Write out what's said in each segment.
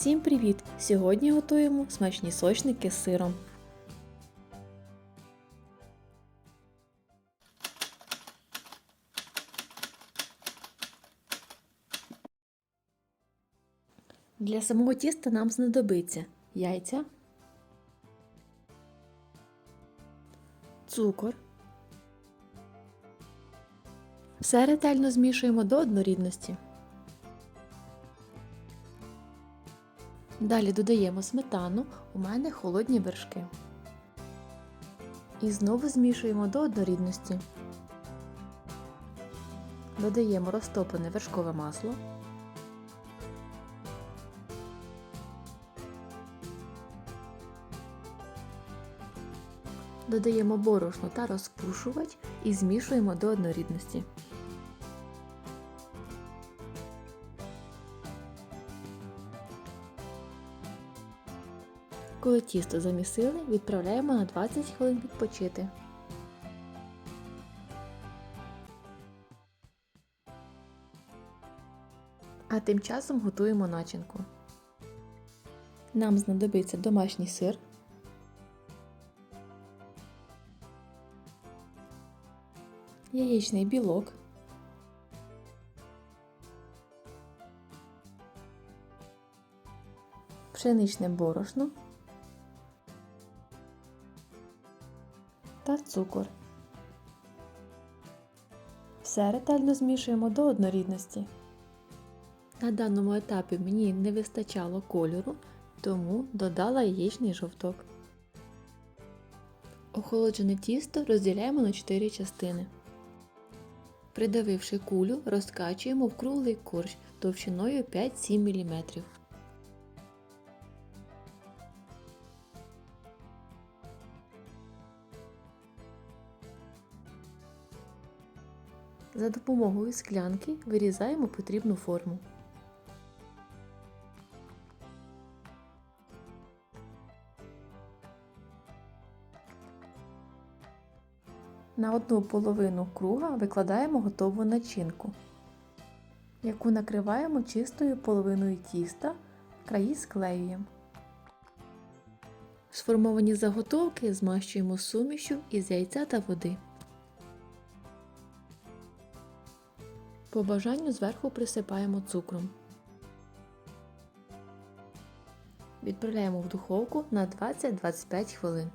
Всім привіт! Сьогодні готуємо смачні сочники з сиром. Для самого тіста нам знадобиться яйця, цукор. Все ретельно змішуємо до однорідності. Далі додаємо сметану, у мене холодні вершки. І знову змішуємо до однорідності. Додаємо розтоплене вершкове масло. Додаємо борошно та розпушувач і змішуємо до однорідності. Коли тісто замісили, відправляємо на 20 хвилин відпочити. А тим часом готуємо начинку. Нам знадобиться домашній сир, яєчний білок, пшеничне борошно та цукор. Все ретельно змішуємо до однорідності. На даному етапі мені не вистачало кольору, тому додала яєчний жовток. Охолоджене тісто розділяємо на 4 частини. Придавивши кулю, розкачуємо в круглий корж товщиною 5-7 мм. За допомогою склянки вирізаємо потрібну форму. На одну половину круга викладаємо готову начинку, яку накриваємо чистою половиною тіста, краї склеюємо. Сформовані заготовки змащуємо сумішю із яйця та води. По бажанню зверху присипаємо цукром. Відправляємо в духовку на 20-25 хвилин.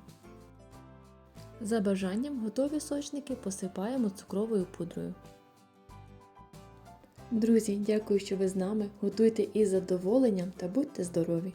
За бажанням готові сочники посипаємо цукровою пудрою. Друзі, дякую, що ви з нами. Готуйте із задоволенням та будьте здорові!